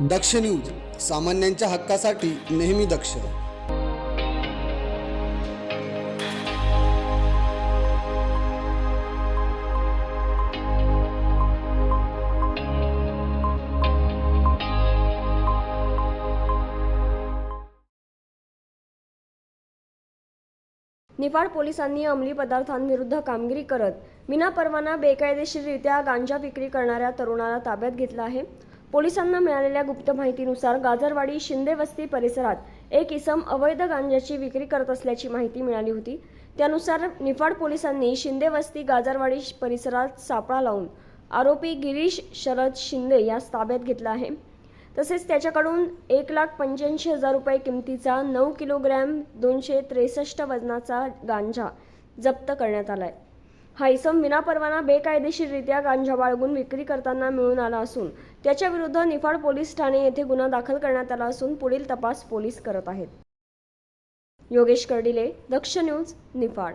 दक्ष news सामान्यांच्या हक्कासाठी नेहमी दक्ष. निफाड पोलिसांनी अंमली पदार्थांविरुद्ध कामगिरी करत विनापरवाना बेकायदेशीररित्या गांजा विक्री करणाऱ्या तरुणाला ताब्यात घेतला आहे. पोलिसांना मिळालेल्या गुप्त माहितीनुसार गाजरवाडी शिंदे वस्ती परिसरात एक इसम अवैध गांजाची विक्री करत असल्याची माहिती मिळाली होती. त्यानुसार निफाड पोलिसांनी शिंदे वस्ती गाजरवाडी परिसरात सापळा लावून आरोपी गिरीश शरद शिंदे यास ताब्यात घेतला आहे. तसेच त्याच्याकडून एक लाख पंच्याऐंशी हजार रुपये किमतीचा नऊ किलोग्रॅम दोनशे त्रेसष्ट वजनाचा गांजा जप्त करण्यात आला आहे हा इसम विनापरवाना बेकायदेशीररित्या गांजा बाळगून विक्री करताना मिळून आला असून त्याच्या विरुद्ध निफाड पोलीस ठाणे येथे गुन्हा दाखल करण्यात आला असून पुढील तपास पोलीस करत आहेत. योगेश कर्डिले दक्ष न्यूज निफाड.